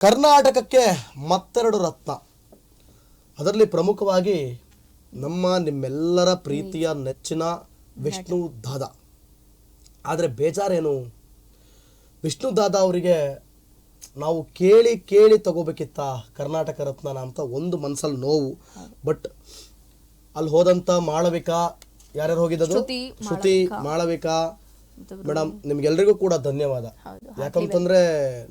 ಕರ್ನಾಟಕಕ್ಕೆ ಮತ್ತೆರಡು ರತ್ನ. ಅದರಲ್ಲಿ ಪ್ರಮುಖವಾಗಿ ನಮ್ಮ ನಿಮ್ಮೆಲ್ಲರ ಪ್ರೀತಿಯ ನೆಚ್ಚಿನ ವಿಷ್ಣು ದಾದ. ಆದರೆ ಬೇಜಾರೇನು? ವಿಷ್ಣು ದಾದ ಅವರಿಗೆ ನಾವು ಕೇಳಿ ಕೇಳಿ ತಗೋಬೇಕಿತ್ತ ಕರ್ನಾಟಕ ರತ್ನ ಅಂತ ಒಂದು ಮನಸ್ಸಲ್ಲಿ ನೋವು. ಬಟ್ ಅಲ್ಲಿ ಹೋದಂಥ ಮಾಳವಿಕಾ ಯಾರ್ಯಾರು ಹೋಗಿದ್ದು ಶ್ರುತಿ, ಶ್ರುತಿ ಮಾಳವಿಕಾ ಮೇಡಮ್ ನಿಮ್ಗೆಲ್ರಿಗೂ ಕೂಡ ಧನ್ಯವಾದ. ಯಾಕಂತಂದ್ರೆ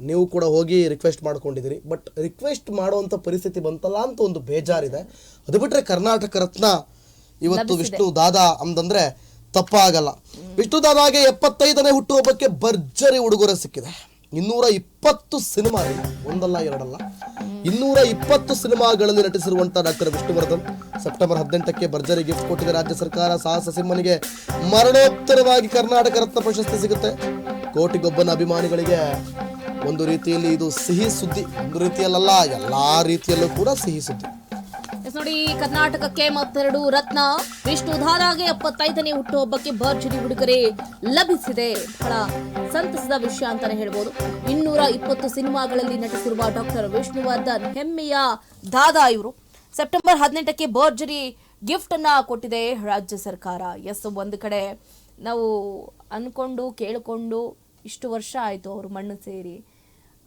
ನೀವು ಕೂಡ ಹೋಗಿ ರಿಕ್ವೆಸ್ಟ್ ಮಾಡ್ಕೊಂಡಿದ್ದೀರಿ. ಬಟ್ ರಿಕ್ವೆಸ್ಟ್ ಮಾಡುವಂತ ಪರಿಸ್ಥಿತಿ ಬಂತಲ್ಲ ಅಂತ ಒಂದು ಬೇಜಾರಿದೆ. ಅದು ಬಿಟ್ರೆ ಕರ್ನಾಟಕ ರತ್ನ ಇವತ್ತು ವಿಷ್ಣು ದಾದಾ ಅಂತಂದ್ರೆ ತಪ್ಪಾಗಲ್ಲ. ವಿಷ್ಣು ದಾದಾಗೆ ಎಪ್ಪತ್ತೈದನೇ ಹುಟ್ಟುಹಬ್ಬಕ್ಕೆ ಭರ್ಜರಿ ಉಡುಗೊರೆ ಸಿಕ್ಕಿದೆ. ಇನ್ನೂರ ಇಪ್ಪತ್ತು ಸಿನಿಮಾ ಒಂದಲ್ಲ ಎರಡಲ್ಲ. ಇನ್ನೂರ ಇಪ್ಪತ್ತು ಸಿನಿಮಾಗಳಲ್ಲಿ ನಟಿಸಿರುವಂತಹ ಡಾಕ್ಟರ್ ವಿಷ್ಣುವರ್ಧನ್ ಸೆಪ್ಟೆಂಬರ್ ಹದಿನೆಂಟಕ್ಕೆ ಭರ್ಜರಿ ಗಿಫ್ಟ್ ಕೊಟ್ಟಿದೆ ರಾಜ್ಯ ಸರ್ಕಾರ. ಸಾಹಸ ಸಿಂಹನಿಗೆ ಮರಣೋತ್ತರವಾಗಿ ಕರ್ನಾಟಕ ರತ್ನ ಪ್ರಶಸ್ತಿ ಸಿಗುತ್ತೆ. ಕೋಟಿಗೊಬ್ಬನ ಅಭಿಮಾನಿಗಳಿಗೆ ಒಂದು ರೀತಿಯಲ್ಲಿ ಇದು ಸಿಹಿ ಸುದ್ದಿ. ಒಂದು ರೀತಿಯಲ್ಲ ಎಲ್ಲ ರೀತಿಯಲ್ಲೂ ಕೂಡ ಸಿಹಿ ಸುದ್ದಿ. ನೋಡಿ, ಕರ್ನಾಟಕಕ್ಕೆ ಮತ್ತೆರಡು ರತ್ನ. ವಿಷ್ಣು ಧಾರಾಗೆ ಎಪ್ಪತ್ತೈದನೇ ಹುಟ್ಟುಹಬ್ಬಕ್ಕೆ ಭರ್ಜರಿ ಉಡುಗೊರೆ ಲಭಿಸಿದೆ. ಬಹಳ ಸಂತಸದ ವಿಷಯ ಅಂತಾನೆ ಹೇಳ್ಬೋದು. ಇನ್ನೂರ ಇಪ್ಪತ್ತು ಸಿನಿಮಾಗಳಲ್ಲಿ ನಟಿಸಿರುವ ಡಾಕ್ಟರ್ ವಿಷ್ಣುವರ್ಧನ್ ಹೆಮ್ಮೆಯ ದಾದಾ ಇವರು. ಸೆಪ್ಟೆಂಬರ್ ಹದಿನೆಂಟಕ್ಕೆ ಭರ್ಜರಿ ಗಿಫ್ಟ್ ಅನ್ನ ಕೊಟ್ಟಿದೆ ರಾಜ್ಯ ಸರ್ಕಾರ. ಎಸ್ ಒಂದು ಕಡೆ ನಾವು ಅನ್ಕೊಂಡು, ಕೇಳಿಕೊಂಡು ಇಷ್ಟು ವರ್ಷ ಆಯ್ತು ಅವರು ಮಣ್ಣು ಸೇರಿ.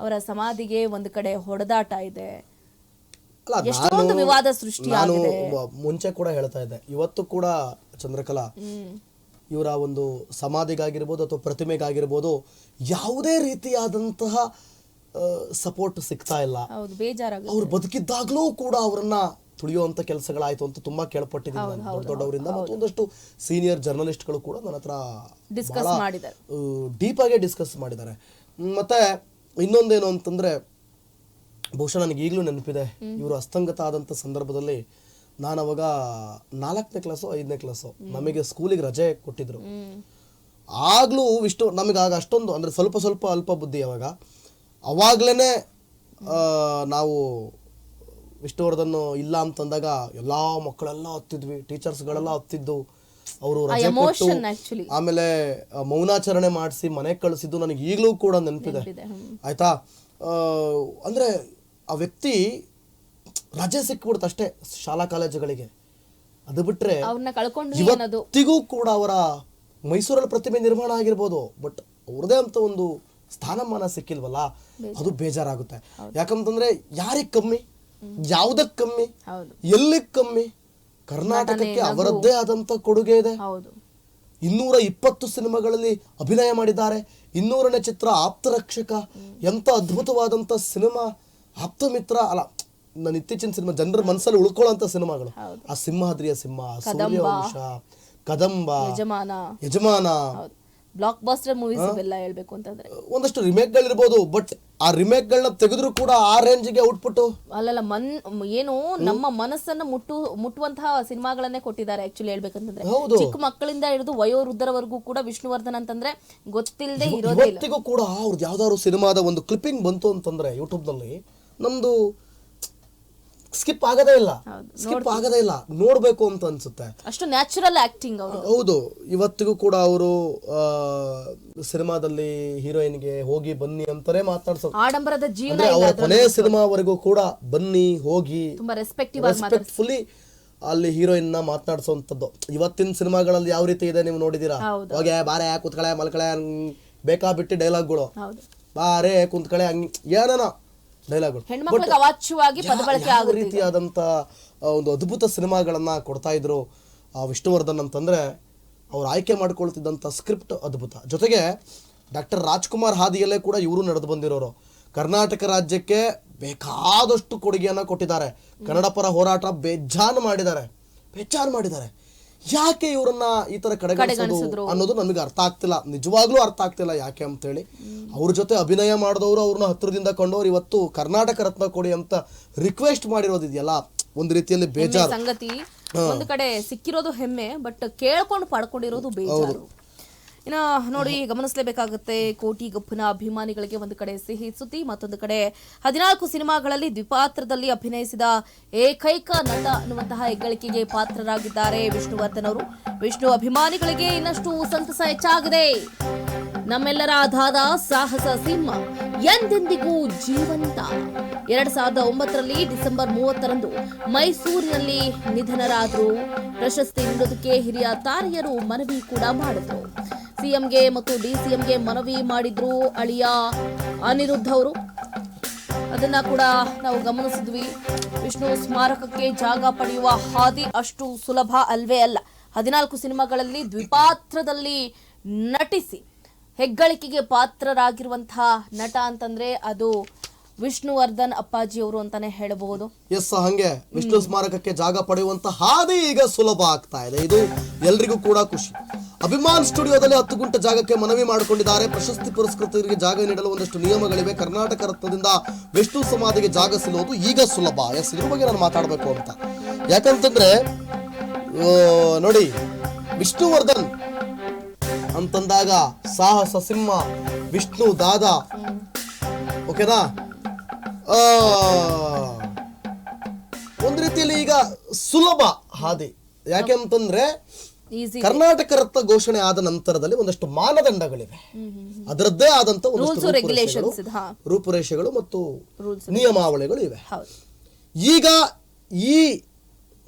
ಅವರ ಸಮಾಧಿಗೆ ಒಂದು ಕಡೆ ಹೊಡೆದಾಟ ಇದೆ. ಎಷ್ಟೊಂದು ವಿವಾದ ಸೃಷ್ಟಿ ನಾನು ಮುಂಚೆ ಕೂಡ ಹೇಳ್ತಾ ಇದ್ದೆ. ಇವತ್ತು ಕೂಡ ಚಂದ್ರಕಲಾ ಇವರ ಒಂದು ಸಮಾಧಿಗಾಗಿರ್ಬೋದು ಅಥವಾ ಪ್ರತಿಮೆಗಾಗಿರ್ಬೋದು ಯಾವುದೇ ರೀತಿಯಾದಂತಹ ಸಪೋರ್ಟ್ ಸಿಗ್ತಾ ಇಲ್ಲ. ಅವ್ರು ಬದುಕಿದ್ದಾಗ್ಲೂ ಕೂಡ ಅವರನ್ನ ತುಳಿಯುವಂತ ಕೆಲಸಗಳಾಯ್ತು ಅಂತ ತುಂಬಾ ಕೇಳ್ಪಟ್ಟಿದ್ದೀನಿ ನಾನು. ದೊಡ್ಡ ದೊಡ್ಡವರಿಂದ ಮತ್ತೊಂದಷ್ಟು ಸೀನಿಯರ್ ಸೀನಿಯರ್ ಜರ್ನಲಿಸ್ಟ್ಗಳು ಕೂಡ ನನ್ನ ಹತ್ರ ಡಿಸ್ಕಸ್ ಮಾಡಿದ್ದಾರೆ. ಡೀಪ್ ಆಗಿ ಡಿಸ್ಕಸ್ ಮಾಡಿದ್ದಾರೆ. ಮತ್ತೆ ಇನ್ನೊಂದೇನು ಅಂತಂದ್ರೆ ಬಹುಶಃ ನನಗೆ ಈಗಲೂ ನೆನಪಿದೆ ಇವರು ಅಸ್ತಂಗತ ಆದಂಥ ಸಂದರ್ಭದಲ್ಲಿ ನಾನು ಅವಾಗ ನಾಲ್ಕನೇ ಕ್ಲಾಸು ಐದನೇ ಕ್ಲಾಸು ನಮಗೆ ಸ್ಕೂಲಿಗೆ ರಜೆ ಕೊಟ್ಟಿದ್ರು. ಆಗಲೂ ಇಷ್ಟು ನಮಗೆ ಆಗ ಅಷ್ಟೊಂದು ಅಂದ್ರೆ ಸ್ವಲ್ಪ ಸ್ವಲ್ಪ ಅಲ್ಪ ಬುದ್ಧಿ ಅವಾಗ. ಅವಾಗ್ಲೇನೆ ಆ, ನಾವು ವಿಷ್ಣುವರ್ಧನ್ ಇಲ್ಲ ಅಂತಂದಾಗ ಎಲ್ಲ ಮಕ್ಕಳೆಲ್ಲ ಹತ್ತಿದ್ವಿ ಟೀಚರ್ಸ್ಗಳೆಲ್ಲ ಹತ್ತಿದ್ದು ಅವರು ರಜೆ ಕೊಟ್ಟು ಆಮೇಲೆ ಮೌನಾಚರಣೆ ಮಾಡಿಸಿ ಮನೆಗೆ ಕಳಿಸಿದ್ದು ನನಗೆ ಈಗಲೂ ಕೂಡ ನೆನಪಿದೆ. ಆಯ್ತಾ? ಅಂದ್ರೆ ಆ ವ್ಯಕ್ತಿ ರಜೆ ಸಿಕ್ಬಿಡ್ತು ಅಷ್ಟೇ ಶಾಲಾ ಕಾಲೇಜುಗಳಿಗೆ. ಅದು ಬಿಟ್ರೆ ಅವ್ರನ್ನ ಕಳ್ಕೊಂಡ್ವಿ ಅನ್ನೋದು ಇವತ್ತಿಗೂ ಕೂಡ ಅವರ ಮೈಸೂರಲ್ಲಿ ಪ್ರತಿಮೆ ನಿರ್ಮಾಣ ಆಗಿರ್ಬೋದು ಬಟ್ ಅವ್ರದೇ ಅಂತ ಒಂದು ಸ್ಥಾನಮಾನ ಸಿಕ್ಕಿಲ್ವಲ್ಲ? ಅದು ಬೇಜಾರಾಗುತ್ತೆ. ಯಾಕಂತಂದ್ರೆ ಯಾರಿಗ್ ಕಮ್ಮಿ? ಯಾವ್ದಕ್ ಕಮ್ಮಿ? ಹೌದು. ಎಲ್ಲಿಗ್ ಕಮ್ಮಿ? ಕರ್ನಾಟಕಕ್ಕೆ ಅವರದ್ದೇ ಆದಂತ ಕೊಡುಗೆ ಇದೆ. ಹೌದು. ಇನ್ನೂರ ಇಪ್ಪತ್ತು ಸಿನಿಮಾಗಳಲ್ಲಿ ಅಭಿನಯ ಮಾಡಿದ್ದಾರೆ. ಇನ್ನೂರನೇ ಚಿತ್ರ ಆಪ್ತರಕ್ಷಕ ಎಂತ ಅದ್ಭುತವಾದಂತ ಸಿನಿಮಾ. ಆಪ್ತ ಮಿತ್ರ ಅಲ್ಲ ನನ್ನ ಇತ್ತೀಚಿನ ಸಿನಿಮಾ ಜನರ ಮನಸ್ಸಲ್ಲಿ ಉಳ್ಕೊಳ್ಳೋ ಸಿನಿಮಾಗಳು. ಆ ಸಿಂಹಾದ್ರಿಯ ಸಿಂಹ ಸೂರ್ಯವಂಶ ಕದಂಬ. ಯಜಮಾನ. ಯಜಮಾನ. ಬ್ಲಾಕ್ ಬಾಸ್ಟರ್ ಮೂವೀಸ್ ಇವೆಲ್ಲ ಹೇಳ್ಬೇಕು ಅಂತಂದ್ರೆ. ಒಂದಷ್ಟು ರಿಮೇಕ್ ಗಳಿರ್ಬೋದು ಬಟ್ ಆ ರಿಮೇಕ್ ಗಳನ್ನ ತೆಗೆದ್ರು ಕೂಡ ಆ ರೇಂಜ್ಗೆ ಔಟ್ಪುಟ್ ಅಲ್ಲಲ್ಲ ಮನ್ ಏನು ನಮ್ಮ ಮನಸ್ಸನ್ನ ಮುಟ್ಟು ಮುಟ್ಟುವಂತಹ ಸಿನಿಮಾಗಳನ್ನೇ ಕೊಟ್ಟಿದ್ದಾರೆ ಆಕ್ಚುಲಿ ಹೇಳ್ಬೇಕಂತಂದ್ರೆ. ಚಿಕ್ಕ ಮಕ್ಕಳಿಂದ ಹಿಡಿದು ವಯೋವೃದ್ಧರವರೆಗೂ ಕೂಡ ವಿಷ್ಣುವರ್ಧನ್ ಅಂತಂದ್ರೆ ಗೊತ್ತಿಲ್ಲದೆ ಇರೋದೇ ಇವತ್ತಿಗೂ ಕೂಡ ಅವ್ರದ್ದು ಯಾವ್ದಾದ್ರು ಸಿನಿಮಾದ ಒಂದು ಕ್ಲಿಪ್ಪಿಂಗ್ ಬಂತು ಅಂತಂದ್ರೆ ಯೂಟ್ಯೂಬ್ನಲ್ಲಿ ನಮ್ದು ಸ್ಕಿಪ್ ಆಗದೇ ಇಲ್ಲ. ಸ್ಕಿಪ್ ಆಗದೇ ಇಲ್ಲ. ನೋಡ್ಬೇಕು ಅಂತ ಅನ್ಸುತ್ತೆ. ಅಷ್ಟು ನ್ಯಾಚುರಲ್ ಆಕ್ಟಿಂಗ್ ಹೌದು ಇವತ್ತಿಗೂ ಕೂಡ ಅವರು ಸಿನಿಮಾದಲ್ಲಿ ಹೀರೋಯಿನ್ಗೆ ಹೋಗಿ ಬನ್ನಿ ಅಂತಾನೆ ಮಾತಾಡ್ಸೋದು. ಆಡಂಬರದ ಜೀವನ ಅವರ ಕೊನೆ ಸಿನಿಮಾವರೆಗೂ ಕೂಡ ಬನ್ನಿ ಹೋಗಿ ತುಂಬಾ ರೆಸ್ಪೆಕ್ಟಿವ್ ರೆಸ್ಪೆಕ್ಟ್ಫುಲಿ ಅಲ್ಲಿ ಹೀರೋಯಿನ್ನ ಮಾತನಾಡಿಸುವಂತದ್ದು ಇವತ್ತಿನ ಸಿನಿಮಾಗಳಲ್ಲಿ ಯಾವ ರೀತಿ ಇದೆ ನೀವು ನೋಡಿದೀರಾ. ಹೋಗೆ ಬಾರೆ ಕುತ್ಕಳೆ ಮಲ್ಕಳೆ ಬೇಕಾ ಬಿಟ್ಟು ಡೈಲಾಗ್ಗಳು ಬಾರೆ ಕುಂತ್ಕಳೆ ಹಂಗ್ ಏನೇನೋ? ಡೈಲಾಗ್ಗಳು ಹೆಣ್ಮಕ್ಳಿಗೆ ಅವಾಚ್ಯವಾಗಿ ಪದಬಳಕೆ ಯಾವ ಆಗುತ್ತೆ ರೀತಿಯಾದಂತ ಒಂದು ಅದ್ಭುತ ಸಿನಿಮಾಗಳನ್ನ ಕೊಡ್ತಾ ಇದ್ರು ಆ ವಿಷ್ಣುವರ್ಧನ್ ಅಂತಂದ್ರೆ ಅವ್ರು ಆಯ್ಕೆ ಮಾಡ್ಕೊಳ್ತಿದ್ದಂಥ ಸ್ಕ್ರಿಪ್ಟ್ ಅದ್ಭುತ. ಜೊತೆಗೆ ಡಾಕ್ಟರ್ ರಾಜ್ಕುಮಾರ್ ಹಾದಿಯಲ್ಲೇ ಕೂಡ ಇವರು ನಡೆದು ಬಂದಿರೋರು. ಕರ್ನಾಟಕ ರಾಜ್ಯಕ್ಕೆ ಬೇಕಾದಷ್ಟು ಕೊಡುಗೆಯನ್ನ ಕೊಟ್ಟಿದ್ದಾರೆ. ಕನ್ನಡ ಪರ ಹೋರಾಟ ಬೇಜಾನ್ ಮಾಡಿದ್ದಾರೆ. ಬೇಜಾನ್ ಮಾಡಿದ್ದಾರೆ. ಯಾಕೆ ಇವರನ್ನ ಈ ತರ ಕಡೆಗಣಿಸೋದು ಅನ್ನೋದು ನಮಗೆ ಅರ್ಥ ಆಗ್ತಿಲ್ಲ. ನಿಜವಾಗ್ಲೂ ಅರ್ಥ ಆಗ್ತಿಲ್ಲ ಯಾಕೆ ಅಂತ ಹೇಳಿ ಅವ್ರ ಜೊತೆ ಅಭಿನಯ ಮಾಡಿದವರು ಅವ್ರನ್ನ ಹತ್ರದಿಂದ ಕಂಡವ್ರು ಇವತ್ತು ಕರ್ನಾಟಕ ರತ್ನ ಕೊಡಿ ಅಂತ ರಿಕ್ವೆಸ್ಟ್ ಮಾಡಿರೋದಿದೆಯಲ್ಲ ಒಂದು ರೀತಿಯಲ್ಲಿ ಬೇಜಾರು. ಸಂಗತಿ. ಒಂದು ಕಡೆ ಸಿಕ್ಕಿರೋದು ಹೆಮ್ಮೆ ಬಟ್ ಕೇಳ್ಕೊಂಡು ಪಡ್ಕೊಂಡಿರೋದು ಬೇಜಾರು. ಇನ್ನ ನೋಡಿ, ಗಮನಿಸಲೇಬೇಕಾಗುತ್ತೆ, ಕೋಟಿ ಗಪ್ಪನ ಅಭಿಮಾನಿಗಳಿಗೆ ಒಂದು ಕಡೆ ಸಿಹಿ ಸುದ್ದಿ, ಮತ್ತೊಂದು ಕಡೆ ಹದಿನಾಲ್ಕು ಸಿನಿಮಾಗಳಲ್ಲಿ ದ್ವಿಪಾತ್ರದಲ್ಲಿ ಅಭಿನಯಿಸಿದ ಏಕೈಕ ನಟ ಅನ್ನುವಂತಹ ಹೆಗ್ಗಳಿಕೆಗೆ ಪಾತ್ರರಾಗಿದ್ದಾರೆ ವಿಷ್ಣುವರ್ಧನ್ ಅವರು. ವಿಷ್ಣು ಅಭಿಮಾನಿಗಳಿಗೆ ಇನ್ನಷ್ಟು ಸಂತಸ ಹೆಚ್ಚಾಗಿದೆ. ನಮ್ಮೆಲ್ಲರ ಆಧಾರ ಸಾಹಸ ಸಿಂಹ ಎಂದೆಂದಿಗೂ ಜೀವಂತ. ಎರಡ್ ಸಾವಿರದ ಒಂಬತ್ತರಲ್ಲಿ ಡಿಸೆಂಬರ್ ಮೂವತ್ತರಂದು ಮೈಸೂರಿನಲ್ಲಿ ನಿಧನರಾದರು. ಪ್ರಶಸ್ತಿ ನೀಡೋದಕ್ಕೆ ಹಿರಿಯ ತಾರೆಯರು ಮನವಿ ಕೂಡ ಮಾಡಿದ್ರು. ಸಿಎಂಗೆ ಮತ್ತು ಡಿಸಿಎಂಗೆ ಮನವಿ ಮಾಡಿದ್ರು ಅಳಿಯ ಅನಿರುದ್ಧ ಅವರು. ಅದನ್ನ ಕೂಡ ನಾವು ಗಮನಿಸಿದ್ವಿ. ವಿಷ್ಣು ಸ್ಮಾರಕಕ್ಕೆ ಜಾಗ ಪಡೆಯುವ ಹಾದಿ ಅಷ್ಟು ಸುಲಭ ಅಲ್ವೇ ಅಲ್ಲ. ಹದಿನಾಲ್ಕು ಸಿನಿಮಾಗಳಲ್ಲಿ ದ್ವಿಪಾತ್ರದಲ್ಲಿ ನಟಿಸಿ ಹೆಗ್ಗಳಿಕೆಗೆ ಪಾತ್ರರಾಗಿರುವಂತಹ ನಟ ಅಂತಂದ್ರೆ ಅದು ವಿಷ್ಣುವರ್ಧನ್ ಅಪ್ಪಾಜಿ ಅವರು ಅಂತಾನೆ ಹೇಳಬಹುದು. ಎಸ್ ಹಂಗೆ. ವಿಷ್ಣು ಸ್ಮಾರಕಕ್ಕೆ ಜಾಗ ಪಡೆಯುವಂತಹ ಹಾದಿ ಈಗ ಸುಲಭ ಆಗ್ತಾ ಇದೆ. ಇದು ಎಲ್ರಿಗೂ ಕೂಡ ಖುಷಿ. ಅಭಿಮಾನ್ ಸ್ಟುಡಿಯೋದಲ್ಲಿ ಹತ್ತು ಗುಂಟೆ ಜಾಗಕ್ಕೆ ಮನವಿ ಮಾಡಿಕೊಂಡಿದ್ದಾರೆ. ಪ್ರಶಸ್ತಿ ಪುರಸ್ಕೃತರಿಗೆ ಜಾಗ ನೀಡಲು ಒಂದಷ್ಟು ನಿಯಮಗಳಿವೆ. ಕರ್ನಾಟಕ ರತ್ನದಿಂದ ವಿಷ್ಣು ಸಮಾಧಿಗೆ ಜಾಗ ಸಿಲುವುದು ಈಗ ಸುಲಭ. ಎಸ್, ಇದ್ರ ಬಗ್ಗೆ ನಾನು ಮಾತಾಡಬೇಕು ಅಂತ. ಯಾಕಂತಂದ್ರೆ ನೋಡಿ, ವಿಷ್ಣುವರ್ಧನ್ ಅಂತಂದಾಗ ಸಾಹಸ ಸಿಂಹ, ವಿಷ್ಣು ದಾದ, ಓಕೆನಾ? ಒಂದು ರೀತಿಯಲ್ಲಿ ಈಗ ಸುಲಭ ಹಾದಿ. ಯಾಕೆ ಈಸಿ ಕರ್ನಾಟಕ ರತ್ನ ಘೋಷಣೆ ಆದ ನಂತರದಲ್ಲಿ ಒಂದಷ್ಟು ಮಾನದಂಡಗಳಿವೆ. ಅದರದ್ದೇ ಆದಂತ ಒಂದು ರೂಪುರೇಷೆಗಳು ಮತ್ತು ನಿಯಮಾವಳಿಗಳು ಇವೆ. ಈಗ ಈ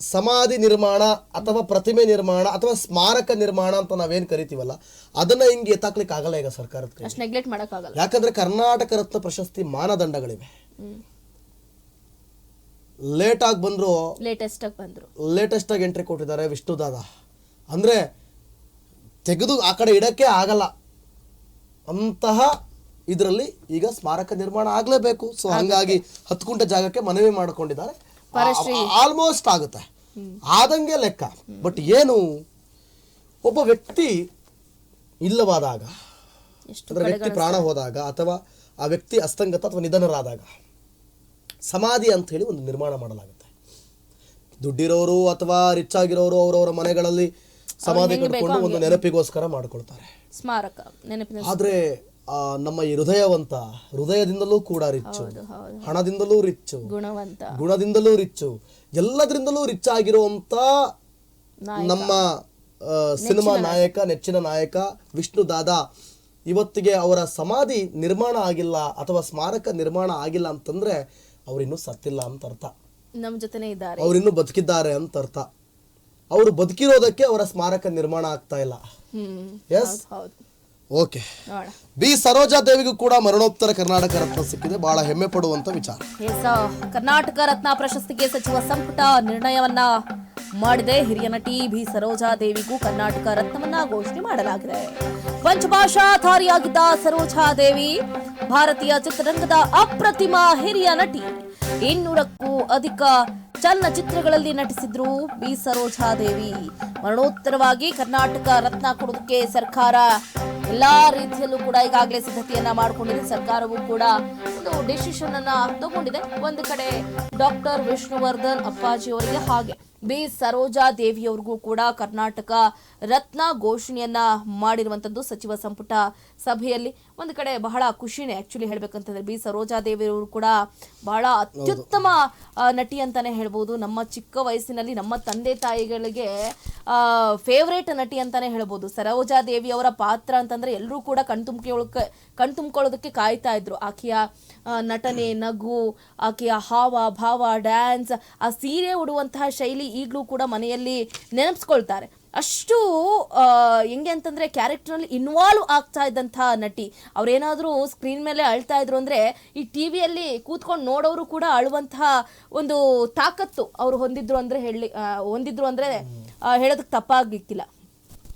ಸಮಾಧಿ ನಿರ್ಮಾಣ ಅಥವಾ ಪ್ರತಿಮೆ ನಿರ್ಮಾಣ ಅಥವಾ ಸ್ಮಾರಕ ನಿರ್ಮಾಣ ಅಂತ ನಾವೇನ್ ಕರಿತೀವಲ್ಲ ಅದನ್ನ ಹಿಂಗೆ ಎತ್ತಾಕ್ಲಿಕ್ಕೆ ಆಗಲ್ಲ ಈಗ ಸರ್ಕಾರದ ಯಾಕಂದ್ರೆ ಕರ್ನಾಟಕ ರತ್ನ ಪ್ರಶಸ್ತಿ ಮಾನದಂಡಗಳಿವೆ. ಲೇಟ್ ಆಗಿ ಬಂದ್ರು ಲೇಟೆಸ್ಟ್ ಆಗಿ ಬಂದ್ರು. ಲೇಟೆಸ್ಟ್ ಆಗಿ ಎಂಟ್ರಿ ಕೊಟ್ಟಿದ್ದಾರೆ ವಿಷ್ಣು ದಾದ ಅಂದ್ರೆ ತೆಗೆದು ಆ ಕಡೆ ಇಡಕ್ಕೆ ಆಗಲ್ಲ. ಅಂತಹ ಇದರಲ್ಲಿ ಈಗ ಸ್ಮಾರಕ ನಿರ್ಮಾಣ ಆಗಲೇಬೇಕು. ಸೊ ಹಂಗಾಗಿ ಹತ್ತು ಕುಂಟೆ ಜಾಗಕ್ಕೆ ಮನವಿ ಮಾಡಿಕೊಂಡಿದ್ದಾರೆ. ಆಲ್ಮೋಸ್ಟ್ ಆಗುತ್ತೆ. ಆದಂಗೆ ಲೆಕ್ಕ. ಬಟ್ ಏನು? ಒಬ್ಬ ವ್ಯಕ್ತಿ ಇಲ್ಲವಾದಾಗ ಎಷ್ಟು ವ್ಯಕ್ತಿ ಪ್ರಾಣ ಹೋದಾಗ ಅಥವಾ ಆ ವ್ಯಕ್ತಿ ಅಸ್ತಂಗತ ಅಥವಾ ನಿಧನರಾದಾಗ ಸಮಾಧಿ ಅಂತ ಹೇಳಿ ಒಂದು ನಿರ್ಮಾಣ ಮಾಡಲಾಗುತ್ತೆ. ದುಡ್ಡಿರೋರು ಅಥವಾ ರಿಚ್ ಆಗಿರೋರು ಅವರವರ ಮನೆಗಳಲ್ಲಿ ಸಮಾಧಿ ಕಟ್ಕೊಂಡು ಒಂದು ನೆನಪಿಗೋಸ್ಕರ ಮಾಡ್ಕೊಳ್ತಾರೆ. ಸ್ಮಾರಕ ನೆನಪಿನ ಆದ್ರೆ ಆ, ನಮ್ಮ ಈ ಹೃದಯವಂತ ಹೃದಯದಿಂದಲೂ ಕೂಡ ರಿಚ್ಚು. ಹಣದಿಂದಲೂ ರಿಚ್ಚು. ಗುಣವಂತ. ಗುಣದಿಂದಲೂ ರಿಚ್ಚು. ಎಲ್ಲದರಿಂದಲೂ ರಿಚ್ ಆಗಿರುವಂತ ನಮ್ಮ ಸಿನಿಮಾ ನಾಯಕ. ನೆಚ್ಚಿನ ನಾಯಕ ವಿಷ್ಣು ದಾದಾ ಇವತ್ತಿಗೆ ಅವರ ಸಮಾಧಿ ನಿರ್ಮಾಣ ಆಗಿಲ್ಲ ಅಥವಾ ಸ್ಮಾರಕ ನಿರ್ಮಾಣ ಆಗಿಲ್ಲ ಅಂತಂದ್ರೆ ಅವರಿನ್ನೂ ಸತ್ತಿಲ್ಲ ಅಂತ ಅರ್ಥ. ನಮ್ಮ ಜೊತೆನೆ ಇದ್ದಾರೆ. ಅವರಿನ್ನೂ ಬದುಕಿದ್ದಾರೆ ಅಂತ ಅರ್ಥ. ಅವರು ಬದುಕಿರೋದಕ್ಕೆ ಅವರ ಸ್ಮಾರಕ ನಿರ್ಮಾಣ ಆಗ್ತಾ ಇಲ್ಲ. ಎಸ್ ಹೌದು ಓಕೆ ಬಿ. ಸರೋಜಾ ದೇವಿಗೂ ಕೂಡ ಮರಣೋತ್ತರ ಕರ್ನಾಟಕ ರತ್ನ ಸಿಕ್ಕಿದೆ. ಬಹಳ ಹೆಮ್ಮೆ ಪಡುವಂತ ವಿಚಾರ. ಎಸ್ ಕರ್ನಾಟಕ ರತ್ನ ಪ್ರಶಸ್ತಿಗೆ ಸಚಿವ ಸಂಪುಟ ನಿರ್ಣಯವನ್ನ ಮಾಡಿದೆ. ಹಿರಿಯ ನಟಿ ಬಿ. ಸರೋಜಾ ದೇವಿಗೂ ಕರ್ನಾಟಕ ರತ್ನವನ್ನ ಘೋಷಣೆ ಮಾಡಲಾಗಿದೆ. ಪಂಚಭಾಷಾಧಾರಿಯಾಗಿದ್ದ ಸರೋಜಾ ದೇವಿ ಭಾರತೀಯ ಚಿತ್ರರಂಗದ ಅಪ್ರತಿಮ ಹಿರಿಯ ನಟಿ. ಇನ್ನೂರಕ್ಕೂ ಅಧಿಕ ಚಲನಚಿತ್ರಗಳಲ್ಲಿ ನಟಿಸಿದ್ರು ಬಿ. ಸರೋಜಾದೇವಿ. ಮರಣೋತ್ತರವಾಗಿ ಕರ್ನಾಟಕ ರತ್ನ ಕೊಡೋದಕ್ಕೆ ಸರ್ಕಾರ ಎಲ್ಲಾ ರೀತಿಯಲ್ಲೂ ಕೂಡ ಈಗಾಗಲೇ ಸಿದ್ಧತೆಯನ್ನ ಮಾಡಿಕೊಂಡಿದೆ. ಸರ್ಕಾರವು ಕೂಡ ಒಂದು ಡಿಸಿಷನ್ ಅನ್ನ ತಗೊಂಡಿದೆ. ಒಂದು ಕಡೆ ಡಾಕ್ಟರ್ ವಿಷ್ಣುವರ್ಧನ್ ಅಪ್ಪಾಜಿ ಅವರಿಗೆ ಹಾಗೆ. ಬಿ. ಸರೋಜಾ ದೇವಿಯವರಿಗೂ ಕೂಡ ಕರ್ನಾಟಕ ರತ್ನ ಘೋಷಣೆಯನ್ನ ಮಾಡಿರುವಂಥದ್ದು ಸಚಿವ ಸಂಪುಟ ಸಭೆಯಲ್ಲಿ. ಒಂದು ಕಡೆ ಬಹಳ ಖುಷಿನೇ ಆಕ್ಚುಲಿ ಹೇಳ್ಬೇಕಂತಂದ್ರೆ ಬಿ. ಸರೋಜಾ ದೇವಿಯವರು ಕೂಡ ಬಹಳ ಅತ್ಯುತ್ತಮ ನಟಿ ಅಂತಾನೆ ಹೇಳ್ಬೋದು. ನಮ್ಮ ಚಿಕ್ಕ ವಯಸ್ಸಿನಲ್ಲಿ, ನಮ್ಮ ತಂದೆ ತಾಯಿಗಳಿಗೆ ಫೇವ್ರೇಟ್ ನಟಿ ಅಂತಾನೆ ಹೇಳ್ಬೋದು. ಸರೋಜಾ ದೇವಿಯವರ ಪಾತ್ರ ಅಂತಂದ್ರೆ ಎಲ್ಲರೂ ಕೂಡ ಕಣ್ತುಂಬಿಕೊಳ್ಳೋಕೆ ಕಣ್ತುಂಬ್ಕೊಳ್ಳೋದಕ್ಕೆ ಕಾಯ್ತಾ ಇದ್ರು. ಆಕೆಯ ನಟನೆ, ನಗು, ಆಕೆಯ ಹಾವ, ಭಾವ ಡ್ಯಾನ್ಸ್ ಆ ಸೀರೆ ಉಡುವಂತಹ ಶೈಲಿ ಈಗಲೂ ಕೂಡ ಮನೆಯಲ್ಲಿ ನೆನಪಿಸ್ಕೊಳ್ತಾರೆ. ಅಷ್ಟು ಹೆಂಗೆ ಅಂತಂದರೆ ಕ್ಯಾರೆಕ್ಟರ್ನಲ್ಲಿ ಇನ್ವಾಲ್ವ್ ಆಗ್ತಾ ಇದ್ದಂಥ ನಟಿ. ಅವರೇನಾದರೂ ಸ್ಕ್ರೀನ್ ಮೇಲೆ ಅಳ್ತಾ ಇದ್ರು ಅಂದರೆ ಈ ಟಿವಿಯಲ್ಲಿ ಕೂತ್ಕೊಂಡು ನೋಡೋರು ಕೂಡ ಅಳುವಂತಹ ಒಂದು ತಾಕತ್ತು ಅವರು ಹೊಂದಿದ್ರು ಅಂದರೆ ಹೇಳಿ ಹೊಂದಿದ್ರು ಅಂದರೆ ಹೇಳೋದಕ್ಕೆ ತಪ್ಪಾಗಿಕ್ಕಿಲ್ಲ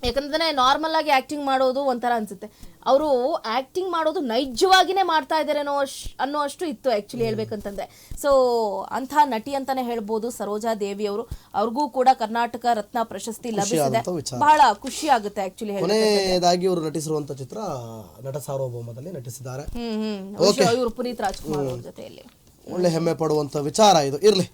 ಯಾಕಂದ್ರೆ ನಾರ್ಮಲ್ ಆಗಿ ಆಕ್ಟಿಂಗ್ ಮಾಡೋದು ಒಂಥರ ಅನ್ಸುತ್ತೆ. ಅವರು ಆಕ್ಟಿಂಗ್ ಮಾಡೋದು ನೈಜವಾಗಿನೇ ಮಾಡ್ತಾ ಇದ್ದಾರೆ ಅನ್ನೋ ಅಷ್ಟು ಅನ್ನೋ ಅಷ್ಟು ಇತ್ತು ಆ್ಯಕ್ಚುಲಿ ಹೇಳ್ಬೇಕಂತಂದ್ರೆ. ಸೊ ಅಂಥ ನಟಿ ಅಂತಾನೆ ಹೇಳ್ಬೋದು ಸರೋಜಾ ದೇವಿ ಅವರು. ಅವ್ರಿಗೂ ಕೂಡ ಕರ್ನಾಟಕ ರತ್ನ ಪ್ರಶಸ್ತಿ ಲಭಿಸಿದೆ. ಬಹಳ ಖುಷಿ ಆಗುತ್ತೆ ಆ್ಯಕ್ಚುಲಿ ಹೇಳಿ ಕೊನೆಯದಾಗಿ ಅವರು ನಟಿಸಿರುವಂತ ಚಿತ್ರ ನಟ ಸಾರ್ವಭೌಮದಲ್ಲಿ ನಟಿಸಿದ್ದಾರೆ. ಇವರು ಪುನೀತ್ ರಾಜ್ಕುಮಾರ್ ಅವ್ರ ಜೊತೆಯಲ್ಲಿ. ಒಳ್ಳೆ ಹೆಮ್ಮೆ ಪಡುವಂತ ವಿಚಾರ ಇದು. ಇರ್ಲಿ.